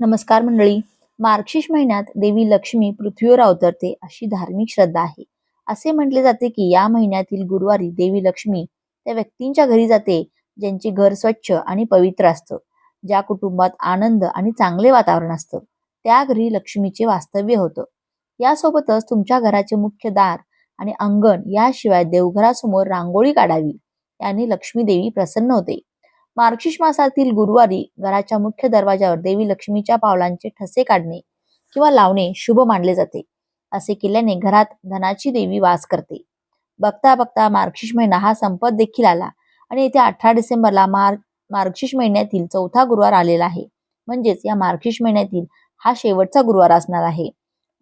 नमस्कार मंडळी. मार्गशीर्ष महिन्यात देवी लक्ष्मी पृथ्वीवर अवतरते अशी धार्मिक श्रद्धा आहे. असे म्हटले जाते की या महिन्यातील गुरुवारी देवी लक्ष्मी त्या व्यक्तींच्या घरी जाते ज्यांचे घर स्वच्छ आणि पवित्र असतं ज्या कुटुंबात आनंद आणि चांगले वातावरण असतं त्या घरी लक्ष्मीचे वास्तव्य होतं. यासोबतच तुमच्या घराचे मुख्य दार आणि अंगण याशिवाय देवघरासमोर रांगोळी काढावी याने लक्ष्मी देवी प्रसन्न होते. मार्गशीर्ष मासातील गुरुवारी घराच्या मुख्य दरवाजावर देवी लक्ष्मीच्या पावलांचे ठसे काढणे किंवा लावणे शुभ मानले जाते. असे केल्याने घरात धनाची देवी वास करते. बघता बघता मार्गशीर्ष महिना हा संपत देखील आला आणि येथे अठरा डिसेंबरला मार्ग मार्गशीर्ष महिन्यातील चौथा गुरुवार आलेला आहे. म्हणजेच या मार्गशीर्ष महिन्यातील हा शेवटचा गुरुवार असणार आहे.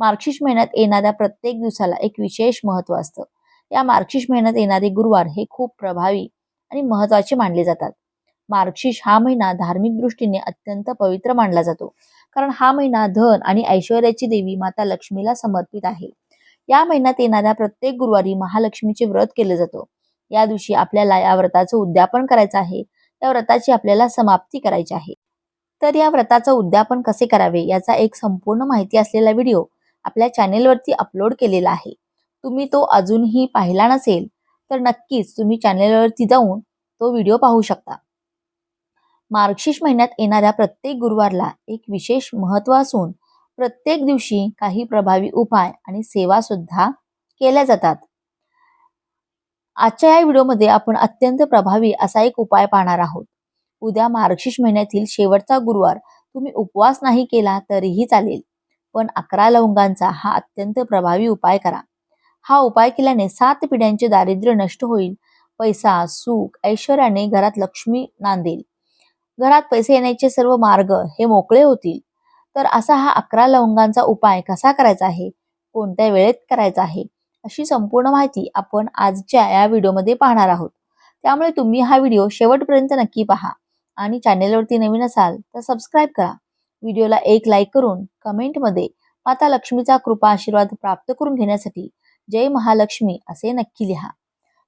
मार्गशीर्ष महिन्यात येणाऱ्या प्रत्येक दिवसाला एक विशेष महत्त्व असतं. या मार्गशीर्ष महिन्यात येणारे गुरुवार हे खूप प्रभावी आणि महत्त्वाचे मानले जातात. मार्गशीर्ष हा महिना धार्मिक दृष्टीने अत्यंत पवित्र मानला जातो. कारण हा महिना धन आणि ऐश्वर्याची देवी माता लक्ष्मीला समर्पित आहे. या महिन्यात येणाऱ्या प्रत्येक गुरुवारी महालक्ष्मीचे व्रत केले जातो. या दिवशी आपल्याला या व्रताचं उद्यापन करायचं आहे. या व्रताची आपल्याला समाप्ती करायची आहे. तर या व्रताचं उद्यापन कसे करावे याचा एक संपूर्ण माहिती असलेला व्हिडिओ आपल्या चॅनेलवरती अपलोड केलेला आहे. तुम्ही तो अजूनही पाहिला नसेल तर नक्कीच तुम्ही चॅनेलवरती जाऊन तो व्हिडिओ पाहू शकता. मार्गशीर्ष महिन्यात येणाऱ्या प्रत्येक गुरुवारला एक विशेष महत्त्व असून प्रत्येक दिवशी काही प्रभावी उपाय आणि सेवा सुद्धा केल्या जातात. आजच्या या व्हिडिओमध्ये आपण अत्यंत प्रभावी असा एक उपाय पाहणार आहोत. उद्या मार्गशीर्ष महिन्यातील शेवटचा गुरुवार तुम्ही उपवास नाही केला तरीही चालेल पण अकरा लवंगांचा हा अत्यंत प्रभावी उपाय करा. हा उपाय केल्याने सात पिढ्यांचे दारिद्र्य नष्ट होईल पैसा सुख ऐश्वर्याने घरात लक्ष्मी नांदेल. घरात पैसे येण्याचे सर्व मार्ग हे मोकळे होतील. तर असा हा अकरा लवंगांचा उपाय कसा करायचा आहे? कोणत्या वेळेत करायचा आहे? अशी संपूर्ण माहिती आपण आजच्या या व्हिडिओमध्ये पाहणार आहोत. त्यामुळे तुम्ही हा व्हिडिओ शेवटपर्यंत नक्की पहा आणि चॅनेलवरती नवीन असाल तर सबस्क्राईब करा. व्हिडिओला एक लाईक करून कमेंटमध्ये माता लक्ष्मीचा कृपा आशीर्वाद प्राप्त करून घेण्यासाठी जय महालक्ष्मी असे नक्की लिहा.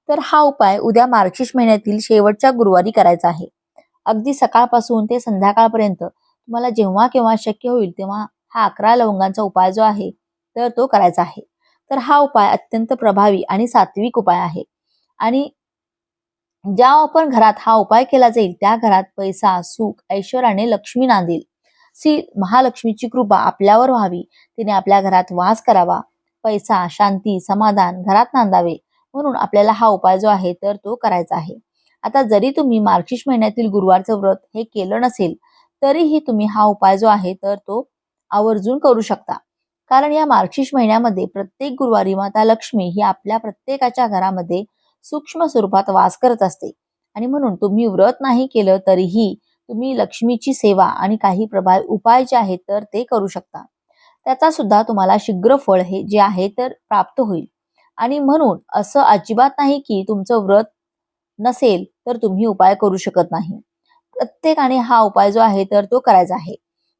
तर हा उपाय उद्या मार्गशीर्ष महिन्यातील शेवटच्या गुरुवारी करायचा आहे. अगदी सकाळपासून ते संध्याकाळपर्यंत तुम्हाला जेव्हा केव्हा शक्य होईल तेव्हा हा अकरा लवंगांचा उपाय जो आहे तर तो करायचा आहे. तर हा उपाय अत्यंत प्रभावी आणि सात्विक उपाय आहे. आणि ज्या आपण घरात हा उपाय केला जाईल त्या घरात पैसा सुख ऐश्वर्याने लक्ष्मी नांदेल. सी महालक्ष्मीची कृपा आपल्यावर व्हावी तिने आपल्या घरात वास करावा पैसा शांती समाधान घरात नांदावे म्हणून आपल्याला हा उपाय जो आहे तर तो करायचा आहे. आता जरी तुम्ही मार्गशीर्ष महिन्यातील गुरुवारचं व्रत हे केलं नसेल तरीही तुम्ही हा उपाय जो आहे तर तो आवर्जून करू शकता. कारण या मार्गशीर्ष महिन्यामध्ये प्रत्येक गुरुवारी माता लक्ष्मी ही आपल्या प्रत्येकाच्या घरामध्ये सूक्ष्म स्वरूपात वास करत असते. आणि म्हणून तुम्ही व्रत नाही केलं तरीही तुम्ही लक्ष्मीची सेवा आणि काही प्रभाव उपाय जे आहेत तर ते करू शकता. त्याचा सुद्धा तुम्हाला शीघ्र फळ हे जे आहे तर प्राप्त होईल. आणि म्हणून असं अजिबात नाही की तुमचं व्रत नसेल तर तुम्ही उपाय करू शकत नाही. प्रत्येकाने हा उपाय जो आहे तर तो करायचा आहे.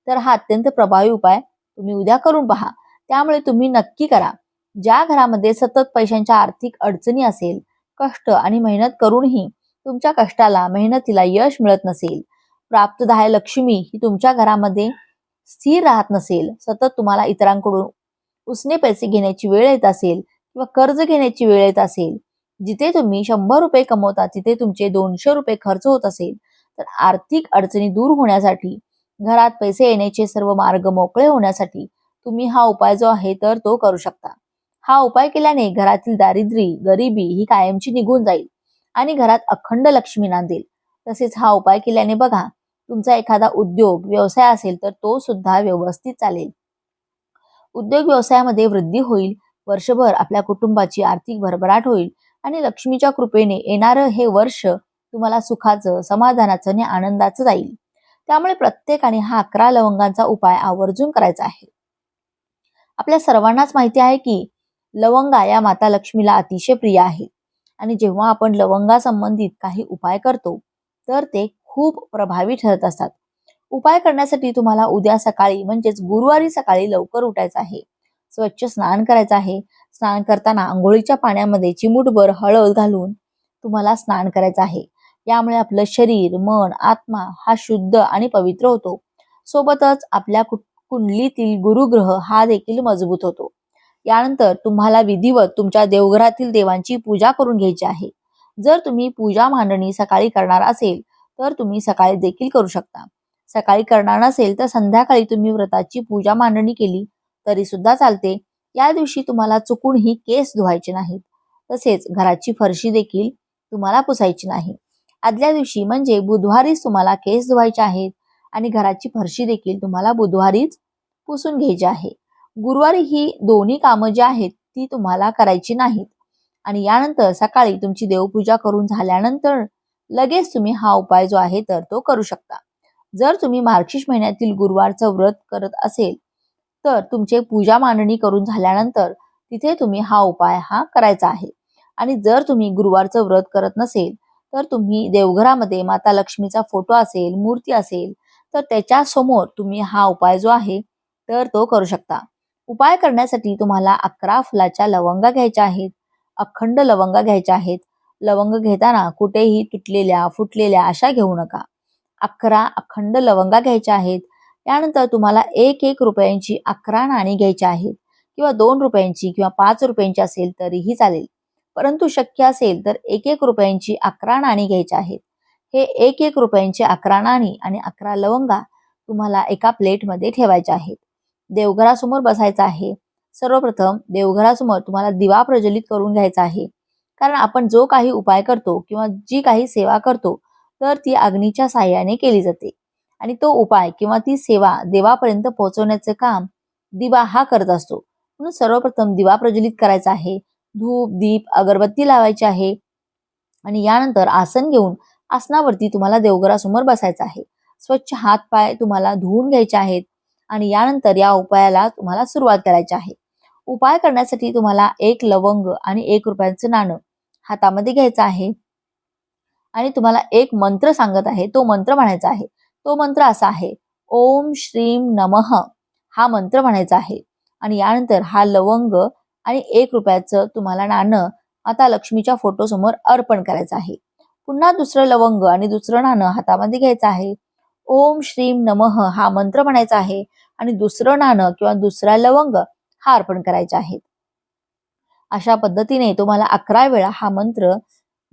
तर हा अत्यंत प्रभावी उपाय तुम्ही उद्या करून पहा. त्यामुळे तुम्ही नक्की करा. ज्या घरामध्ये सतत पैशांच्या आर्थिक अडचणी असेल कष्ट आणि मेहनत करूनही तुमच्या कष्टाला मेहनतीला यश मिळत नसेल प्राप्तदाय लक्ष्मी ही तुमच्या घरामध्ये स्थिर राहत नसेल सतत तुम्हाला इतरांकडून उसने पैसे घेण्याची वेळ येत असेल किंवा कर्ज घेण्याची वेळ येत असेल जिथे तुम्ही शंभर रुपये कमवता तिथे तुमचे दोनशे रुपये खर्च होत असेल तर आर्थिक अडचणी दूर होण्यासाठी घरात पैसे येण्याचे सर्व मार्ग मोकळे होण्यासाठी तुम्ही हा उपाय जो आहे तर तो करू शकता. हा उपाय केल्याने घरातील दारिद्र्य गरिबी ही कायमची निघून जाईल आणि घरात अखंड लक्ष्मी नांदेल. तसेच हा उपाय केल्याने बघा तुमचा एखादा उद्योग व्यवसाय असेल तर तो सुद्धा व्यवस्थित चालेल. उद्योग व्यवसायामध्ये वृद्धी होईल वर्षभर आपल्या कुटुंबाची आर्थिक भरभराट होईल आणि लक्ष्मीच्या कृपेने येणारं हे वर्ष तुम्हाला सुखाचं समाधानाचं आणि आनंदाचं जाईल. त्यामुळे प्रत्येकाने हा अकरा लवंगांचा उपाय आवर्जून करायचा आहे. आपल्या सर्वांनाच माहिती आहे की लवंगा या माता लक्ष्मीला अतिशय प्रिय आहे. आणि जेव्हा आपण लवंगा संबंधित काही उपाय करतो तर ते खूप प्रभावी ठरत असतात. उपाय करण्यासाठी तुम्हाला उद्या सकाळी म्हणजेच गुरुवारी सकाळी लवकर उठायचं आहे. स्वच्छ स्नान करायचं आहे. स्नान करताना आंघोळीच्या पाण्यामध्ये चिमूटभर हळद घालून तुम्हाला स्नान करायचं आहे. यामुळे आपलं शरीर मन आत्मा हा शुद्ध आणि पवित्र होतो. सोबतच आपल्या कुंडलीतील गुरुग्रह हा देखील मजबूत होतो. यानंतर तुम्हाला विधिवत तुमच्या देवघरातील देवांची पूजा करून घ्यायची आहे. जर तुम्ही पूजा मांडणी सकाळी करणार असेल तर तुम्ही सकाळी देखील करू शकता. सकाळी करणार नसेल तर संध्याकाळी तुम्ही व्रताची पूजा मांडणी केली तरी सुद्धा चालते. या दिवशी तुम्हाला चुकूनही केस धुवायचे नाहीत. तसेच घराची फरशी देखील तुम्हाला पुसायची नाही. आदल्या दिवशी म्हणजे बुधवारीच तुम्हाला केस धुवायचे आहेत आणि घराची फरशी देखील तुम्हाला बुधवारीच पुसून घ्यायची आहे. गुरुवारी ही दोन्ही कामं जी आहेत ती तुम्हाला करायची नाहीत. आणि यानंतर सकाळी तुमची देवपूजा करून झाल्यानंतर लगेच तुम्ही हा उपाय जो आहे तर तो करू शकता. जर तुम्ही मार्चिश महिन्यातील गुरुवारचं व्रत करत असेल तर तुमचे पूजा मांडणी करून झाल्यानंतर तिथे तुम्ही हा उपाय हा करायचा आहे. आणि जर तुम्ही गुरुवारचं व्रत करत नसेल तर तुम्ही देवघरामध्ये माता लक्ष्मीचा फोटो असेल मूर्ती असेल तर त्याच्यासमोर तुम्ही हा उपाय जो आहे तर तो करू शकता. उपाय करण्यासाठी तुम्हाला अकरा फुलाच्या लवंगा घ्यायच्या आहेत अखंड लवंगा घ्यायच्या आहेत. लवंग घेताना कुठेही तुटलेल्या फुटलेल्या अशा घेऊ नका. अकरा अखंड लवंगा घ्यायच्या आहेत त्यानंतर तुम्हाला एक एक रुपयांची अकरा नाणी घ्यायची आहेत किंवा दोन रुपयांची किंवा पाच रुपयांची असेल तरीही चालेल. परंतु शक्य असेल तर एक एक रुपयांची अकरा नाणी घ्यायची आहेत. हे एक एक रुपयांची अकरा नाणी आणि अकरा लवंगा तुम्हाला एका प्लेटमध्ये ठेवायचे आहेत. देवघरासमोर बसायचं आहे. सर्वप्रथम देवघरासमोर तुम्हाला दिवा प्रज्वलित करून घ्यायचा आहे. कारण आपण जो काही उपाय करतो किंवा जी काही सेवा करतो तर ती अग्नीच्या साह्याने केली जाते. आणि तो उपाय किंवा ती सेवा देवापर्यंत पोहोचवण्याचे काम दिवा हा करत असतो. म्हणून सर्वप्रथम दिवा प्रज्वलित करायचा आहे. धूप दीप अगरबत्ती लावायची आहे. आणि यानंतर आसन घेऊन आसनावरती तुम्हाला देवघरासमोर बसायचं आहे. स्वच्छ हात पाय तुम्हाला धुवून घ्यायचे आहेत आणि यानंतर या उपायाला तुम्हाला सुरुवात करायची आहे. उपाय करण्यासाठी तुम्हाला एक लवंग आणि एक रुपयाचं नाणं हातामध्ये घ्यायचं आहे. आणि तुम्हाला एक मंत्र सांगत आहे. तो मंत्र म्हणायचा आहे. तो मंत्र असा आहे ओम श्रीम नमः. हा मंत्र म्हणायचा आहे. आणि यानंतर हा लवंग आणि एक रुपयाचं तुम्हाला नाणं आता लक्ष्मीच्या फोटोसमोर अर्पण करायचं आहे. पुन्हा दुसरं लवंग आणि दुसरं नाणं हातामध्ये घ्यायचं आहे. ओम श्रीम नमः हा मंत्र म्हणायचा आहे आणि दुसरं नाणं किंवा दुसरा लवंग हा अर्पण करायचा आहे. अशा पद्धतीने तुम्हाला अकरा वेळा हा मंत्र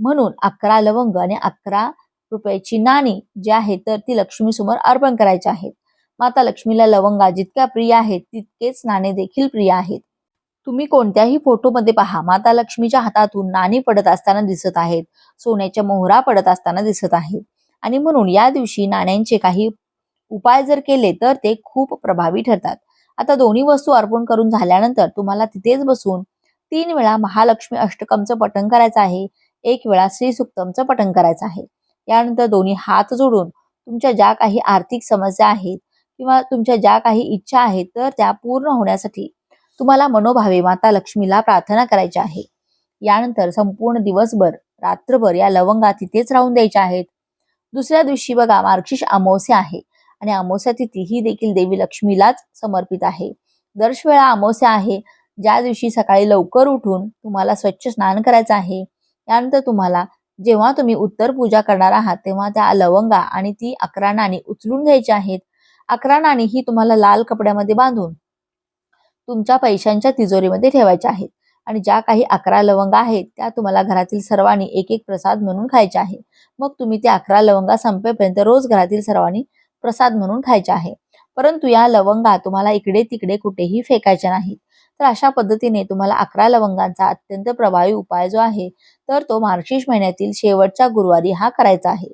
म्हणून अकरा लवंग आणि अकरा रुपयाची नाणी जी आहे तर ती लक्ष्मी समोर अर्पण करायची आहेत माता लक्ष्मीला लवंगा जितक्या प्रिय आहेत तितकेच नाणे देखील प्रिय आहेत. तुम्ही कोणत्याही फोटोमध्ये पहा माता लक्ष्मीच्या हातातून नाणी पडत असताना दिसत आहेत सोन्याच्या मोहरा पडत असताना दिसत आहेत. आणि म्हणून या दिवशी नाण्यांचे काही उपाय जर केले तर ते खूप प्रभावी ठरतात. आता दोन्ही वस्तू अर्पण करून झाल्यानंतर तुम्हाला तिथेच बसून तीन वेळा महालक्ष्मी अष्टकमचं पठण करायचं आहे एक वेळा श्री सुक्तमचं पठण करायचं आहे. यानंतर दोन्ही हात जोडून तुमच्या ज्या काही आर्थिक समस्या आहेत किंवा तुमच्या ज्या काही इच्छा आहेत तर त्या पूर्ण होण्यासाठी तुम्हाला मनोभावे माता लक्ष्मीला प्रार्थना करायची आहे. यानंतर संपूर्ण दिवसभर रात्रभर या लवंगा तिथेच राहून द्यायच्या आहेत. दुसऱ्या दिवशी बघा मार्गशीर्ष अमावस्या आहे आणि अमावस्या तिथी ही देखील देवी लक्ष्मीलाच समर्पित आहे. दर्शवेळा अमावस्या आहे ज्या दिवशी सकाळी लवकर उठून तुम्हाला स्वच्छ स्नान करायचं आहे. त्यानंतर तुम्हाला जेव्हा तुम्ही उत्तर पूजा करणार आहात तेव्हा त्या लवंगा आणि ती अकरा नाणी उचलून घ्यायची आहेत. अकरा नाणी ही तुम्हाला लाल कपड्यामध्ये बांधून तुमच्या पैशांच्या तिजोरीमध्ये ठेवायच्या आहेत. आणि ज्या काही अकरा लवंगा आहेत त्या तुम्हाला घरातील सर्वांनी एक एक प्रसाद म्हणून खायचे आहे. मग तुम्ही त्या अकरा लवंगा संपेपर्यंत रोज घरातील सर्वांनी प्रसाद म्हणून खायचे आहे. परंतु या लवंगा तुम्हाला इकडे तिकडे कुठेही फेकायच्या नाहीत. तर अशा पद्धतीने तुम्हाला अकरा लवंगांचा अत्यंत प्रभावी उपाय जो आहे तर तो मार्गशीर्ष महिन्यातील शेवटच्या गुरुवारी हा करायचा आहे.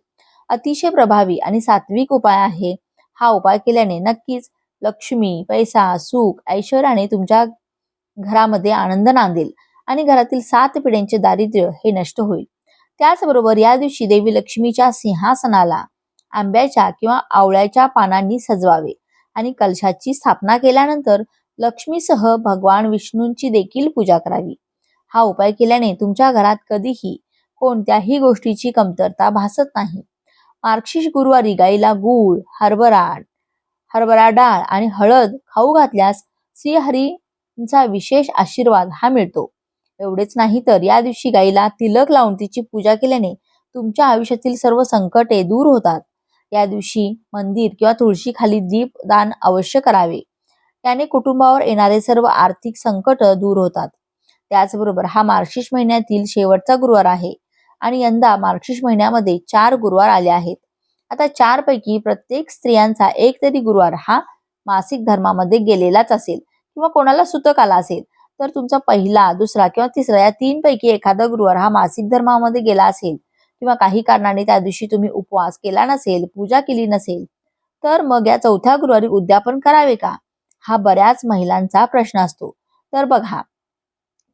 अतिशय प्रभावी आणि सात्विक उपाय आहे. हा उपाय केल्याने नक्कीच लक्ष्मी पैसा सुख ऐश्वर्याने तुमच्या घरामध्ये आनंद नांदेल आणि घरातील सात पिढ्यांचे दारिद्र्य हे नष्ट होईल. त्याचबरोबर या दिवशी देवी लक्ष्मीच्या सिंहासनाला आंब्याच्या किंवा आवळ्याच्या पानांनी सजवावे आणि कलशाची स्थापना केल्यानंतर लक्ष्मीसह भगवान विष्णूंची देखील पूजा करावी. हा उपाय केल्याने तुमच्या घरात कधीही कोणत्याही गोष्टीची कमतरता भासत नाही. मार्गशीर्ष गुरुवारी गाईला गूळ हरभरा हरभरा डाळ आणि हळद खाऊ घातल्यास श्रीहरींचा विशेष आशीर्वाद हा मिळतो. एवढेच नाही तर या दिवशी गाईला तिलक लावून तिची पूजा केल्याने तुमच्या आयुष्यातील सर्व संकटे दूर होतात. या दिवशी मंदिर किंवा तुळशी खाली दीप दान अवश्य करावे. त्याने कुटुंबावर येणारे सर्व आर्थिक संकट दूर होतात. त्याचबरोबर हा मार्शिश महिन्यातील शेवटचा गुरुवार आहे आणि यंदा मार्शिश महिन्यामध्ये चार गुरुवार आले आहेत. आता चार पैकी प्रत्येक स्त्रियांचा एक तरी गुरुवार हा मासिक धर्मामध्ये गेलेलाच असेल किंवा कोणाला सुतक आला असेल तर तुमचा पहिला दुसरा किंवा तिसरा या तीन पैकी एखादा गुरुवार हा मासिक धर्मामध्ये गेला असेल किंवा काही कारणाने त्या दिवशी तुम्ही उपवास केला नसेल पूजा केली नसेल तर मग या चौथ्या गुरुवारी उद्यापन करावे का? हा बऱ्याच महिलांचा प्रश्न असतो. तर बघा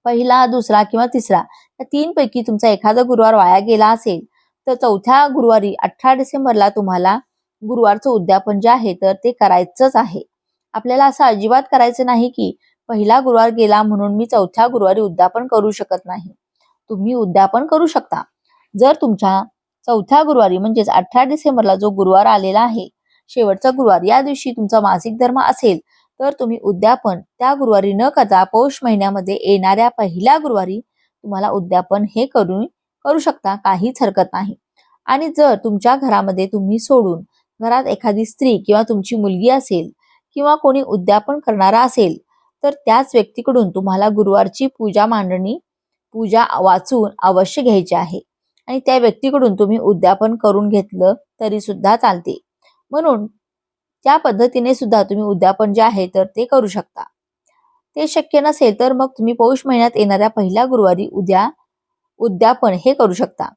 पहिला दुसरा किंवा तिसरा या तीन पैकी तुमचा एखादा गुरुवार वाया गेला असेल तर चौथ्या गुरुवारी अठरा डिसेंबरला तुम्हाला गुरुवारचं उद्यापन जे आहे तर ते करायचंच आहे. आपल्याला असं अजिबात करायचं नाही की पहिला गुरुवार गेला म्हणून मी चौथ्या गुरुवारी उद्यापन करू शकत नाही. तुम्ही उद्यापन करू शकता. जर तुमच्या चौथ्या गुरुवारी म्हणजेच अठरा डिसेंबरला जो गुरुवार आलेला आहे शेवटचा गुरुवार या दिवशी तुमचा मासिक धर्म असेल तर तुम्ही उद्यापन त्या गुरुवारी न करता पौष महिन्यामध्ये येणाऱ्या पहिल्या गुरुवारी तुम्हाला उद्यापन हे करून करू शकता काहीच हरकत नाही. आणि जर तुमच्या घरामध्ये तुम्ही सोडून घरात एखादी स्त्री किंवा तुमची मुलगी असेल किंवा कोणी उद्यापन करणारा असेल तर त्याच व्यक्तीकडून तुम्हाला गुरुवारची पूजा मांडणी पूजा वाचून अवश्य घ्यायची आहे. आणि त्या व्यक्तीकडून तुम्ही उद्यापन करून घेतलं तरी सुद्धा चालते. म्हणून त्या पद्धतीने सुद्धा तुम्ही उद्यापन जे आहे तर ते करू शकता. ते शक्य नसेल तर मग तुम्ही पौष महिन्यात येणाऱ्या पहिल्या गुरुवारी उद्या उद्यापन हे करू शकता.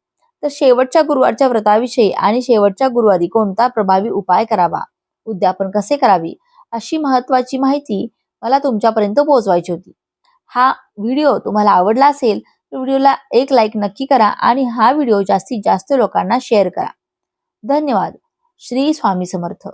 तर शेवटच्या गुरुवारच्या व्रताविषयी आणि शेवटच्या गुरुवारी कोणता प्रभावी उपाय करावा? उद्यापन कसे करावे? अशी महत्वाची माहिती मला तुमच्यापर्यंत पोहोचवायची होती. हा व्हिडिओ तुम्हाला आवडला असेल तर व्हिडिओला एक लाईक नक्की करा आणि हा व्हिडिओ जास्तीत जास्त लोकांना शेअर करा. धन्यवाद. श्री स्वामी समर्थ.